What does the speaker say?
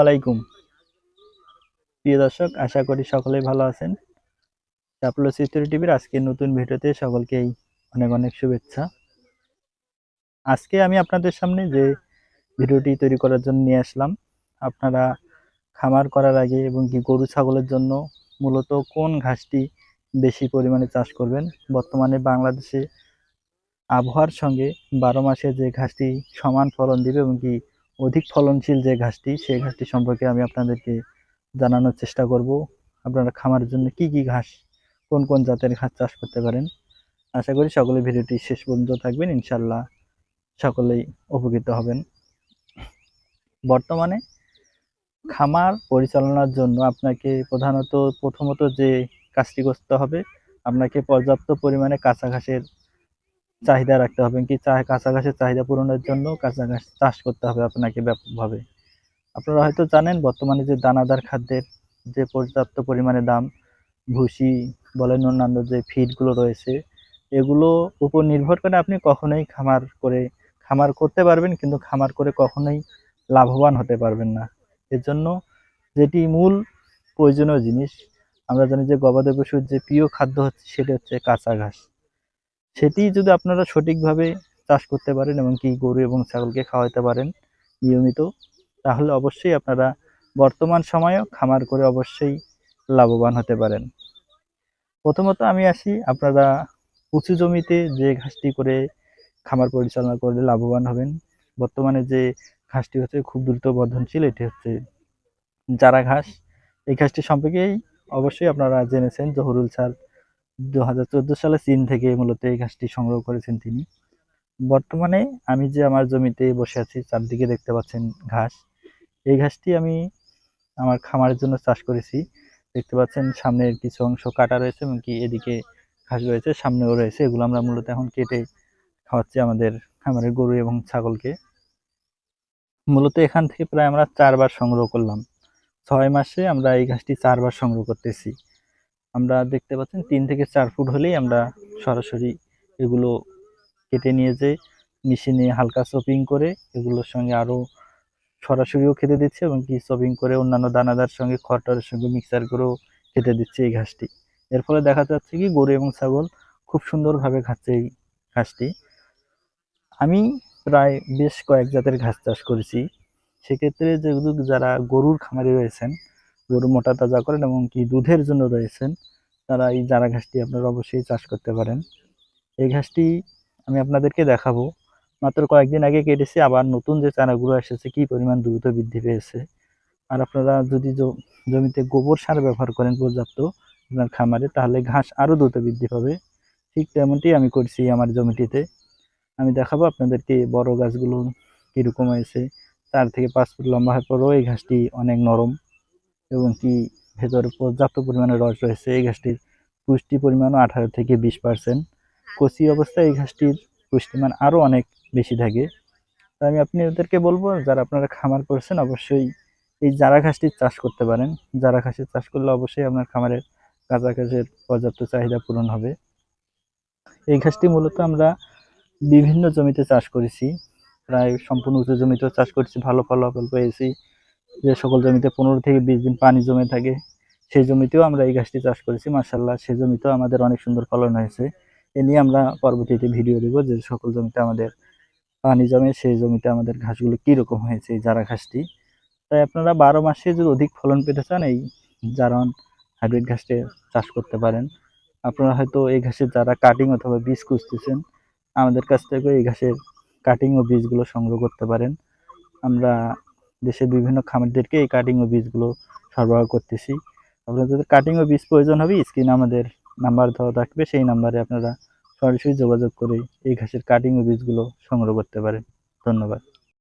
আলাইকুম। প্রিয় দর্শক, আশা করি সকলেই ভালো আছেন। চাপলো চিত্র টিভির আজকের নতুন ভিডিওতে সকলকেই অনেক অনেক শুভেচ্ছা। আজকে আমি আপনাদের সামনে যে ভিডিওটি তৈরি করার জন্য নিয়ে আসলাম, আপনারা খামার করার আগে এবং কি গরু ছাগলের জন্য মূলত কোন ঘাসটি বেশি পরিমাণে চাষ করবেন? বর্তমানে বাংলাদেশে আবহাওয়ার সঙ্গে বারো মাসে যে ঘাসটি সমান ফলন দিবে এবং কি অধিক ফলনশীল যে ঘাসটি, সেই ঘাসটি সম্পর্কে আমি আপনাদেরকে জানানোর চেষ্টা করব। আপনারা খামারের জন্য কি কি ঘাস, কোন কোন জাতের ঘাস চাষ করতে পারেন? আশা করি সকলে ভিডিওটি শেষ পর্যন্ত থাকবেন ইনশাল্লাহ সকলেই উপকৃত হবেন। বর্তমানে খামার পরিচালনার জন্য আপনাকে প্রধানত, প্রথমত যে কাজটি করতে হবে, আপনাকে পর্যাপ্ত পরিমাণে কাঁচা ঘাসের চাহিদা রাখতে হবে। কি কাঁচা ঘাসের চাহিদা পূরণের জন্য কাঁচা ঘাস চাষ করতে হবে আপনাকে ব্যাপকভাবে। আপনারা হয়তো জানেন, বর্তমানে যে দানাদার খাদ্যের যে পর্যাপ্ত পরিমাণে দাম, ভুসি বলেন অন্যান্য যে ফিডগুলো রয়েছে, এগুলো উপর নির্ভর করে আপনি কখনোই খামার করে, খামার করতে পারবেন, কিন্তু খামার করে কখনোই লাভবান হতে পারবেন না। এর জন্য যেটি মূল প্রয়োজনীয় জিনিস, আমরা জানি যে গবাদি পশুর যে প্রিয় খাদ্য হচ্ছে, সেটা হচ্ছে কাঁচা ঘাস। সেটি যদি আপনারা সঠিকভাবে চাষ করতে পারেন এবং কি গরু এবং ছাগলকে খাওয়াতে পারেন নিয়মিত, তাহলে অবশ্যই আপনারা বর্তমান সময়েও খামার করে অবশ্যই লাভবান হতে পারেন। প্রথমত আমি আসি, আপনারা উঁচু জমিতে যে ঘাসটি করে খামার পরিচালনা করলে লাভবান হবেন। বর্তমানে যে ঘাসটি হচ্ছে খুব দ্রুত বর্ধনশীল, এটি হচ্ছে জারা ঘাস। এই ঘাসটি সম্পর্কেই অবশ্যই আপনারা জেনেছেন, জহুরুল স্যার দু হাজার চোদ্দ সালে চীন থেকে মূলত এই ঘাসটি সংগ্রহ করেছেন তিনি। বর্তমানে আমি যে আমার জমিতে বসে আছি, চারদিকে দেখতে পাচ্ছেন ঘাস। এই ঘাসটি আমি আমার খামারের জন্য চাষ করেছি। দেখতে পাচ্ছেন সামনের কিছু অংশ কাটা রয়েছে এবং কি এদিকে ঘাস রয়েছে, সামনেও রয়েছে। এগুলো আমরা মূলত এখন কেটে খাওয়াচ্ছি আমাদের খামারের গরু এবং ছাগলকে। মূলত এখান থেকে প্রায় আমরা চারবার সংগ্রহ করলাম। ছয় মাসে আমরা এই ঘাসটি চারবার সংগ্রহ করতেছি। আমরা দেখতে পাচ্ছেন তিন থেকে চার ফুট হলেই আমরা সরাসরি এগুলো কেটে নিয়ে যে মেশিনে হালকা চপিং করে এগুলোর সঙ্গে আরও সরাসরিও খেতে দিচ্ছে এবং কি চপিং করে অন্যান্য দানাদার সঙ্গে খড়টার সঙ্গে মিক্সার করেও খেতে দিচ্ছে এই ঘাসটি। এর ফলে দেখা যাচ্ছে কি গরু এবং ছাগল খুব সুন্দরভাবে খাচ্ছে এই ঘাসটি। আমি প্রায় বেশ কয়েক জাতের ঘাস চাষ করেছি। সেক্ষেত্রে যেগুলো যারা গরুর খামারে রয়েছেন গরু মোটা তাজা করেন এবং কি দুধের জন্য রয়েছেন, তারা এই জারা ঘাসটি আপনারা অবশ্যই চাষ করতে পারেন। এই ঘাসটি আমি আপনাদেরকে দেখাবো। মাত্র কয়েকদিন আগে কেটেছি, আবার নতুন যে চারাগুলো এসেছে, কি পরিমাণ দ্রুত বৃদ্ধি পেয়েছে। আর আপনারা যদি জমিতে গোবর সার ব্যবহার করেন পর্যাপ্ত আপনার খামারে, তাহলে ঘাস আরও দ্রুত বৃদ্ধি পাবে। ঠিক তেমনটি আমি করছি আমার জমিটিতে। আমি দেখাবো আপনাদেরকে বড় গাছগুলো কীরকম হয়েছে, চার থেকে পাঁচ ফুট লম্বা হওয়ার পরেও এই ঘাসটি অনেক নরম। এবং কি ভেতরে পর্যাপ্ত পরিমাণে রস রয়েছে, এই ঘাসটির পুষ্টি পরিমাণও আঠারো থেকে বিশ পার্সেন্ট কচি অবস্থায় এই ঘাসটির পুষ্টিমান আরও অনেক বেশি থাকে। তো আমি আপনি ওদেরকে বলব, যারা আপনারা খামার করছেন, অবশ্যই এই জারা ঘাসটির চাষ করতে পারেন। জারা ঘাসের চাষ করলে অবশ্যই আপনার খামারের কাঁচা ঘাসের পর্যাপ্ত চাহিদা পূরণ হবে। এই ঘাসটি মূলত আমরা বিভিন্ন জমিতে চাষ করেছি। প্রায় সম্পূর্ণ উঁচু জমিতেও চাষ করেছি, ভালো ফলাফল পেয়েছি। যে সকল জমিতে পনেরো থেকে বিশ দিন পানি জমে থাকে, সেই জমিতেও আমরা এই গাছটি চাষ করেছি মার্শাল্লাহ সেই জমিতেও আমাদের অনেক সুন্দর ফলন হয়েছে। এ নিয়ে আমরা পরবর্তীতে ভিডিও দেব যে সকল জমিতে আমাদের পানি জমে, সেই জমিতে আমাদের ঘাসগুলো কীরকম হয়েছে, এই জারা ঘাসটি। তাই আপনারা বারো মাসে যদি অধিক ফলন পেতে চান, এই জারন হাইব্রিড ঘাসটি চাষ করতে পারেন। আপনারা হয়তো এই ঘাসের যারা কাটিং অথবা বীজ খুঁজতেছেন, আমাদের কাছ থেকে এই ঘাসের কাটিং ও বীজগুলো সংগ্রহ করতে পারেন। আমরা দেশের বিভিন্ন খামারদেরকে এই কাটিং ও বীজগুলো সরবরাহ করতেছি। আপনারা যদি কাটিং ও বীজ প্রয়োজন হবে স্ক্রিনে আমাদের নাম্বার দেওয়া থাকবে, সেই নাম্বারে আপনারা সরাসরি যোগাযোগ করে এই ঘাসের কাটিং ও বীজগুলো সংগ্রহ করতে পারেন। ধন্যবাদ।